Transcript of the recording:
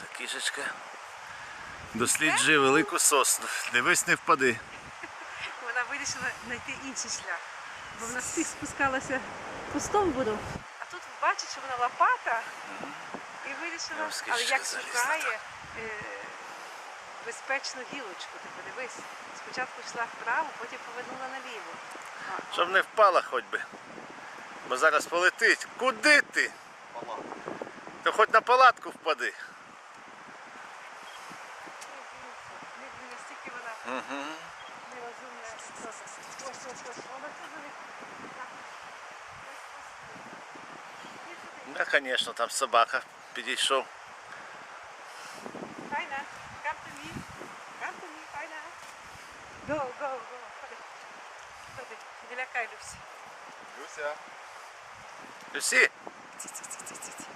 Це кішечка. Досліджує велику сосну. Дивись, не впади. Вона вирішила знайти інший шлях. Бо вона всіх спускалася по стовбуру. А тут бачить, що вона лопата і вирішила, але як шукає е, безпечну гілочку. Ти подивись. Спочатку йшла вправо, потім повернула наліво. Щоб не впала хоч би. Бо зараз полетить. Куди ти? То хоч на палатку впади. Угу. нерозумна. Ось, ось, ось, ось. Вона тут велика. Так. Ось, ось. Іди сюди. Да, звісно, там собака підійшов. Файна. Come to me. Come to me, файна. Go, go, go. Ходи. Ходи. Не лякай, Люсі. Люся. Люсі? Ці-ці-ці-ці-ці. А досить.